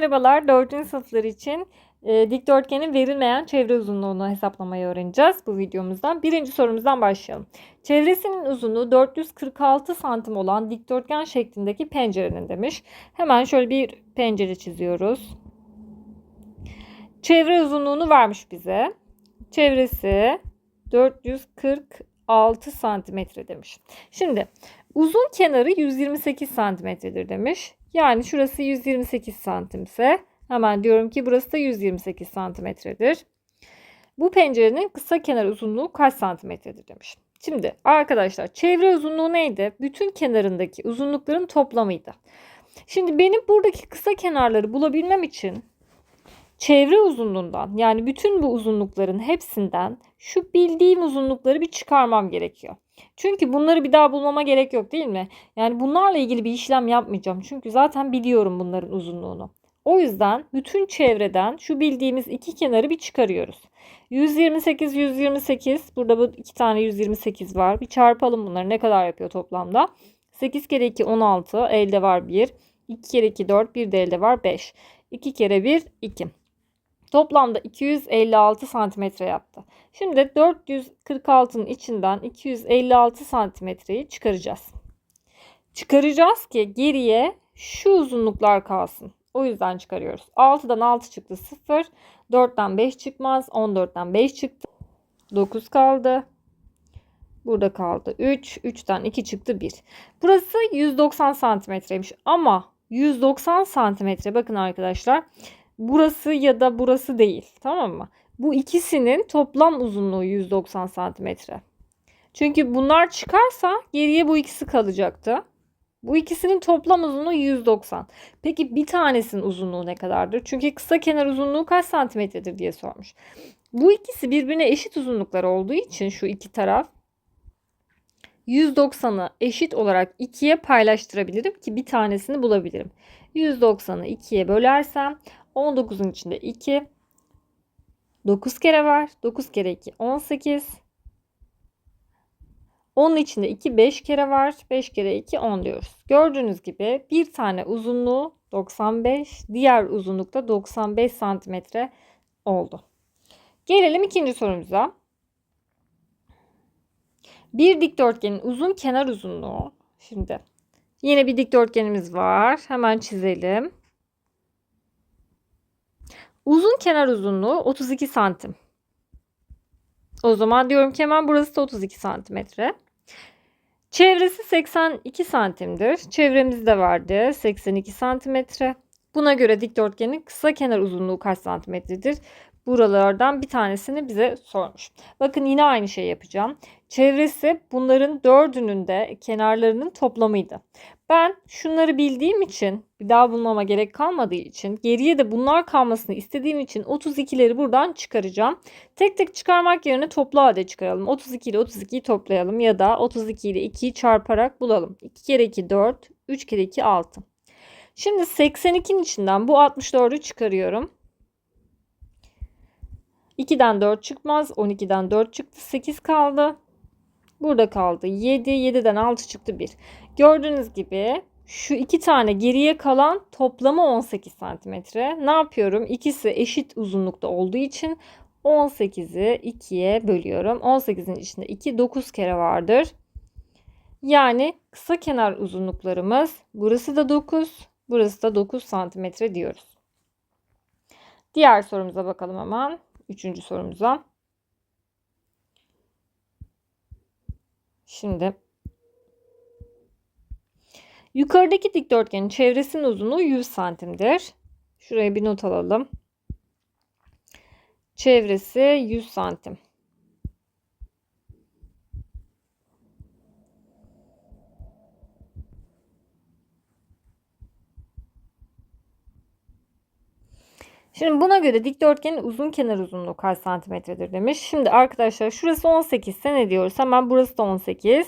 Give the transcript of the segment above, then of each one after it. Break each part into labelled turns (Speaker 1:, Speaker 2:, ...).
Speaker 1: merhabalar. 4. sınıflar için e, dikdörtgenin verilmeyen çevre uzunluğunu hesaplamayı öğreneceğiz bu videomuzdan. Birinci sorumuzdan başlayalım. Çevresinin uzunluğu 446 santim olan dikdörtgen şeklindeki pencerenin demiş. Hemen şöyle bir pencere çiziyoruz. Çevre uzunluğunu vermiş bize. Çevresi 446 santimetre demiş. Şimdi uzun kenarı 128 santimetredir demiş. Yani şurası 128 santimse hemen diyorum ki burası da 128 santimetredir. Bu pencerenin kısa kenar uzunluğu kaç santimetredir demiş. Şimdi arkadaşlar çevre uzunluğu neydi? Bütün kenarındaki uzunlukların toplamıydı. Şimdi benim buradaki kısa kenarları bulabilmem için çevre uzunluğundan yani bütün bu uzunlukların hepsinden şu bildiğim uzunlukları bir çıkarmam gerekiyor. Çünkü bunları bir daha bulmama gerek yok değil mi? Yani bunlarla ilgili bir işlem yapmayacağım. Çünkü zaten biliyorum bunların uzunluğunu. O yüzden bütün çevreden şu bildiğimiz iki kenarı bir çıkarıyoruz. 128, 128. Burada bu iki tane 128 var. Bir çarpalım bunları. Ne kadar yapıyor toplamda? 8 kere 2 16. Elde var 1. 2 kere 2 4. Bir de elde var 5. 2 kere 1 2. Toplamda 256 santimetre yaptı. Şimdi 446'nın içinden 256 santimetreyi çıkaracağız. Çıkaracağız ki geriye şu uzunluklar kalsın. O yüzden çıkarıyoruz. 6'dan 6 çıktı 0. 4'ten 5 çıkmaz. 14'ten 5 çıktı. 9 kaldı. Burada kaldı 3. 3'ten 2 çıktı 1. Burası 190 santimetreymiş. Ama 190 santimetre bakın arkadaşlar burası ya da burası değil. Tamam mı? Bu ikisinin toplam uzunluğu 190 santimetre. Çünkü bunlar çıkarsa geriye bu ikisi kalacaktı. Bu ikisinin toplam uzunluğu 190. Peki bir tanesinin uzunluğu ne kadardır? Çünkü kısa kenar uzunluğu kaç santimetredir diye sormuş. Bu ikisi birbirine eşit uzunluklar olduğu için şu iki taraf 190'ı eşit olarak ikiye paylaştırabilirim ki bir tanesini bulabilirim. 190'ı ikiye bölersem 19'un içinde 2. 9 kere var. 9 kere 2 18. Onun içinde 2 5 kere var. 5 kere 2 10 diyoruz. Gördüğünüz gibi bir tane uzunluğu 95, diğer uzunlukta 95 santimetre oldu. Gelelim ikinci sorumuza. Bir dikdörtgenin uzun kenar uzunluğu. Şimdi yine bir dikdörtgenimiz var. Hemen çizelim. Uzun kenar uzunluğu 32 santim. O zaman diyorum ki hemen burası da 32 santimetre. Çevresi 82 santimdir. Çevremizde vardı 82 santimetre. Buna göre dikdörtgenin kısa kenar uzunluğu kaç santimetredir? Buralardan bir tanesini bize sormuş. Bakın yine aynı şey yapacağım. Çevresi bunların dördünün de kenarlarının toplamıydı. Ben şunları bildiğim için bir daha bulmama gerek kalmadığı için geriye de bunlar kalmasını istediğim için 32'leri buradan çıkaracağım. Tek tek çıkarmak yerine toplu halde çıkaralım. 32 ile 32'yi toplayalım ya da 32 ile 2'yi çarparak bulalım. 2 kere 2 4, 3 kere 2 6. Şimdi 82'nin içinden bu 64'ü çıkarıyorum. 2'den 4 çıkmaz. 12'den 4 çıktı. 8 kaldı. Burada kaldı 7. 7'den 6 çıktı 1. Gördüğünüz gibi şu iki tane geriye kalan toplamı 18 santimetre. Ne yapıyorum? İkisi eşit uzunlukta olduğu için 18'i 2'ye bölüyorum. 18'in içinde 2 9 kere vardır. Yani kısa kenar uzunluklarımız burası da 9, burası da 9 santimetre diyoruz. Diğer sorumuza bakalım hemen. Üçüncü sorumuza. Şimdi yukarıdaki dikdörtgenin çevresinin uzunluğu 100 santimdir. Şuraya bir not alalım. Çevresi 100 santim. Şimdi buna göre dikdörtgenin uzun kenar uzunluğu kaç santimetredir demiş. Şimdi arkadaşlar şurası 18 ise ne diyoruz? Hemen burası da 18.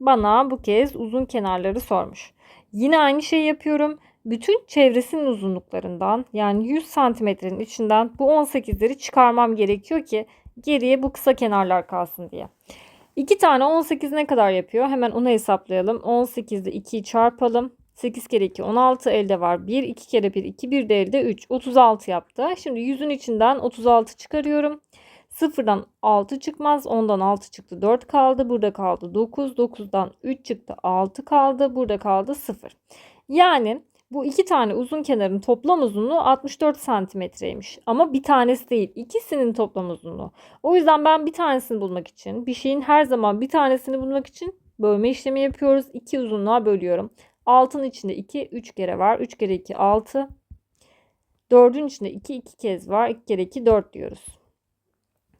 Speaker 1: Bana bu kez uzun kenarları sormuş. Yine aynı şeyi yapıyorum. Bütün çevresinin uzunluklarından yani 100 santimetrenin içinden bu 18'leri çıkarmam gerekiyor ki geriye bu kısa kenarlar kalsın diye. 2 tane 18 ne kadar yapıyor? Hemen onu hesaplayalım. 18'de 2'yi çarpalım. 8 kere 2 16 elde var. 1 2 kere 1 2 1 de elde 3 36 yaptı. Şimdi 100'ün içinden 36 çıkarıyorum. Sıfırdan 6 çıkmaz. 10'dan 6 çıktı. 4 kaldı. Burada kaldı 9. 9'dan 3 çıktı. 6 kaldı. Burada kaldı 0. Yani bu iki tane uzun kenarın toplam uzunluğu 64 santimetreymiş. Ama bir tanesi değil. ikisinin toplam uzunluğu. O yüzden ben bir tanesini bulmak için bir şeyin her zaman bir tanesini bulmak için bölme işlemi yapıyoruz. İki uzunluğa bölüyorum. 6'nın içinde 2 3 kere var. 3 kere 2 6. 4'ün içinde 2 2 kez var. 2 kere 2 4 diyoruz.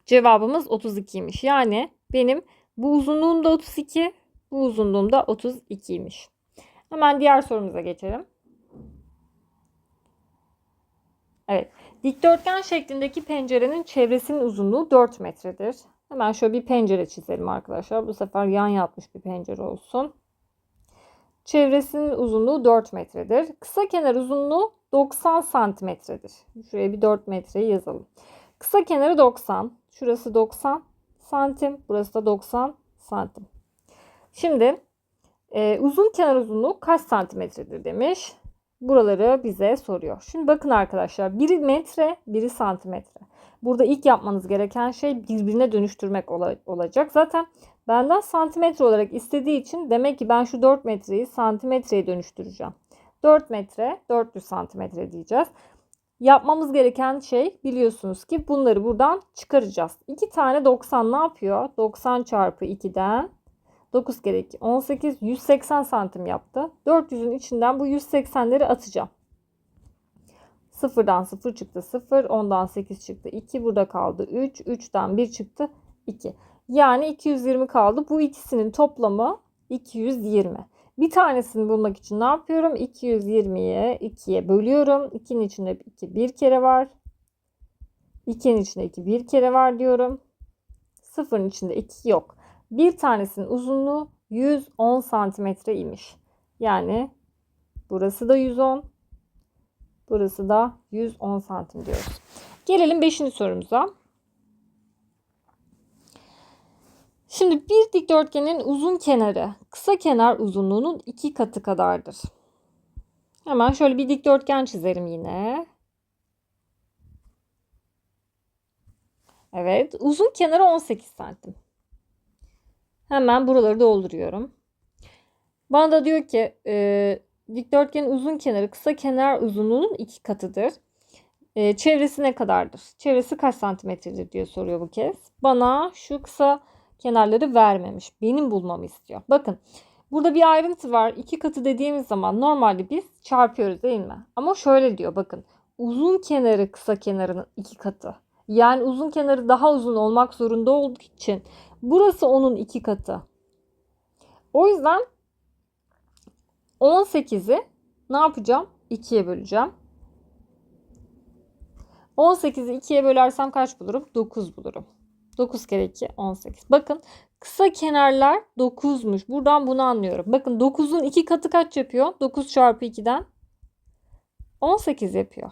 Speaker 1: Cevabımız 32'ymiş. Yani benim bu uzunluğum da 32, bu uzunluğum da 32'ymiş. Hemen diğer sorumuza geçelim. Evet. Dikdörtgen şeklindeki pencerenin çevresinin uzunluğu 4 metredir. Hemen şöyle bir pencere çizelim arkadaşlar. Bu sefer yan yatmış bir pencere olsun. Çevresinin uzunluğu 4 metredir. Kısa kenar uzunluğu 90 santimetredir. Şuraya bir 4 metreyi yazalım. Kısa kenarı 90. Şurası 90 santim. Burası da 90 santim. Şimdi e, uzun kenar uzunluğu kaç santimetredir demiş. Buraları bize soruyor. Şimdi bakın arkadaşlar biri metre biri santimetre. Burada ilk yapmanız gereken şey birbirine dönüştürmek ola, olacak. Zaten benden santimetre olarak istediği için demek ki ben şu 4 metreyi santimetreye dönüştüreceğim. 4 metre 400 santimetre diyeceğiz. Yapmamız gereken şey biliyorsunuz ki bunları buradan çıkaracağız. 2 tane 90 ne yapıyor? 90 çarpı 2'den 9 kere 2 18 180 santim yaptı. 400'ün içinden bu 180'leri atacağım. Sıfırdan 0 çıktı 0. 10'dan 8 çıktı 2. Burada kaldı 3. 3'ten 1 çıktı 2. Yani 220 kaldı. Bu ikisinin toplamı 220. Bir tanesini bulmak için ne yapıyorum? 220'ye 2'ye bölüyorum. 2'nin içinde 2 bir kere var. 2'nin içinde 2 bir kere var diyorum. 0'ın içinde 2 yok. Bir tanesinin uzunluğu 110 santimetre imiş. Yani burası da 110. Burası da 110 santim diyoruz. Gelelim 5. sorumuza. Şimdi bir dikdörtgenin uzun kenarı kısa kenar uzunluğunun iki katı kadardır. Hemen şöyle bir dikdörtgen çizerim yine. Evet, uzun kenarı 18 santim. Hemen buraları dolduruyorum. Bana da diyor ki e, dikdörtgenin uzun kenarı kısa kenar uzunluğunun iki katıdır. E, çevresi ne kadardır? Çevresi kaç santimetredir diye soruyor bu kez. Bana şu kısa kenarları vermemiş. Benim bulmamı istiyor. Bakın burada bir ayrıntı var. İki katı dediğimiz zaman normalde biz çarpıyoruz değil mi? Ama şöyle diyor bakın. Uzun kenarı kısa kenarının iki katı. Yani uzun kenarı daha uzun olmak zorunda olduğu için burası onun iki katı. O yüzden 18'i ne yapacağım? 2'ye böleceğim. 18'i 2'ye bölersem kaç bulurum? 9 bulurum. 9 kere 2 18. Bakın kısa kenarlar 9'muş. Buradan bunu anlıyorum. Bakın 9'un 2 katı kaç yapıyor? 9 çarpı 2'den 18 yapıyor.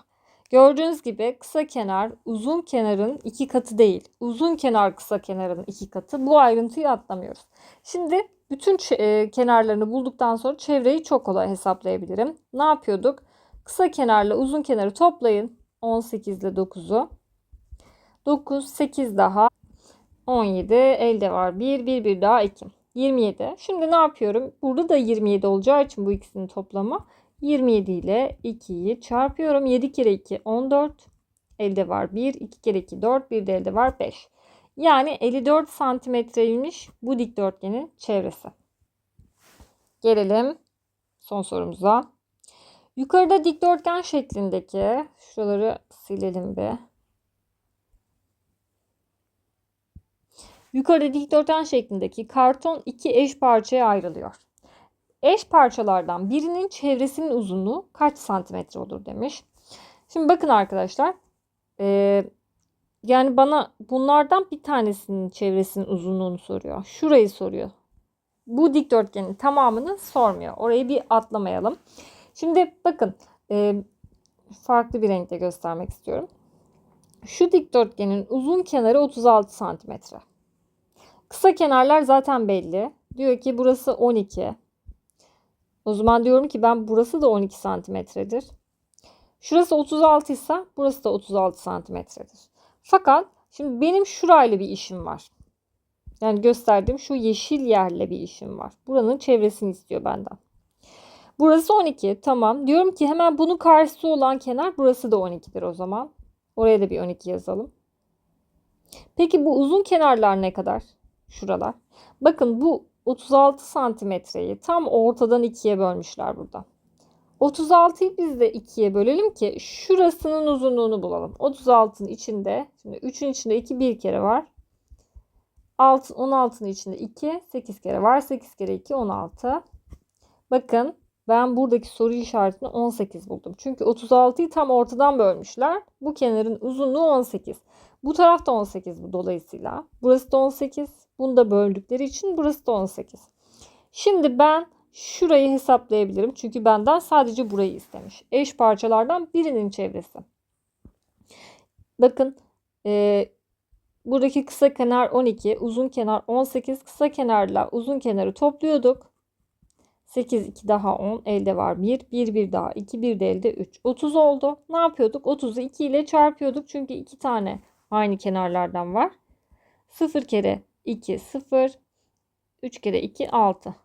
Speaker 1: Gördüğünüz gibi kısa kenar uzun kenarın iki katı değil. Uzun kenar kısa kenarın iki katı. Bu ayrıntıyı atlamıyoruz. Şimdi bütün e, kenarlarını bulduktan sonra çevreyi çok kolay hesaplayabilirim. Ne yapıyorduk? Kısa kenarla uzun kenarı toplayın. 18 ile 9'u. 9, 8 daha. 17 elde var. 1, 1, 1 daha 2. 27. Şimdi ne yapıyorum? Burada da 27 olacağı için bu ikisinin toplamı 27 ile 2'yi çarpıyorum. 7 kere 2 14. Elde var 1. 2 kere 2 4. Bir de elde var 5. Yani 54 santimetreymiş bu dikdörtgenin çevresi. Gelelim son sorumuza. Yukarıda dikdörtgen şeklindeki şuraları silelim bir. Yukarıda dikdörtgen şeklindeki karton iki eş parçaya ayrılıyor. Eş parçalardan birinin çevresinin uzunluğu kaç santimetre olur demiş. Şimdi bakın arkadaşlar. Ee, yani bana bunlardan bir tanesinin çevresinin uzunluğunu soruyor. Şurayı soruyor. Bu dikdörtgenin tamamını sormuyor. Orayı bir atlamayalım. Şimdi bakın e, farklı bir renkte göstermek istiyorum. Şu dikdörtgenin uzun kenarı 36 santimetre. Kısa kenarlar zaten belli. Diyor ki burası 12. O zaman diyorum ki ben burası da 12 santimetredir. Şurası 36 ise burası da 36 santimetredir. Fakat şimdi benim şurayla bir işim var. Yani gösterdiğim şu yeşil yerle bir işim var. Buranın çevresini istiyor benden. Burası 12. Tamam. Diyorum ki hemen bunun karşısı olan kenar burası da 12'dir o zaman. Oraya da bir 12 yazalım. Peki bu uzun kenarlar ne kadar? Şuralar. Bakın bu 36 santimetreyi tam ortadan ikiye bölmüşler burada. 36'yı biz de ikiye bölelim ki şurasının uzunluğunu bulalım. 36'nın içinde, şimdi 3'ün içinde 2 bir kere var. 6, 16'nın içinde 2, 8 kere var. 8 kere 2, 16. Bakın ben buradaki soru işaretini 18 buldum. Çünkü 36'yı tam ortadan bölmüşler. Bu kenarın uzunluğu 18. Bu tarafta 18 bu dolayısıyla. Burası da 18. Bunu da böldükleri için burası da 18. Şimdi ben şurayı hesaplayabilirim. Çünkü benden sadece burayı istemiş. Eş parçalardan birinin çevresi. Bakın e, buradaki kısa kenar 12, uzun kenar 18. Kısa kenarla uzun kenarı topluyorduk. 8, 2 daha 10. Elde var 1. 1, 1 daha 2, 1 de elde 3. 30 oldu. Ne yapıyorduk? 30'u 2 ile çarpıyorduk. Çünkü 2 tane aynı kenarlardan var. 0 kere 2, 0. 3 kere 2, 6.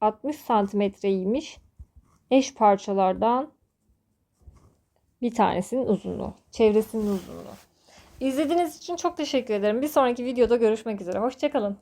Speaker 1: 60 santimetreymiş. Eş parçalardan bir tanesinin uzunluğu. Çevresinin uzunluğu. İzlediğiniz için çok teşekkür ederim. Bir sonraki videoda görüşmek üzere. Hoşçakalın.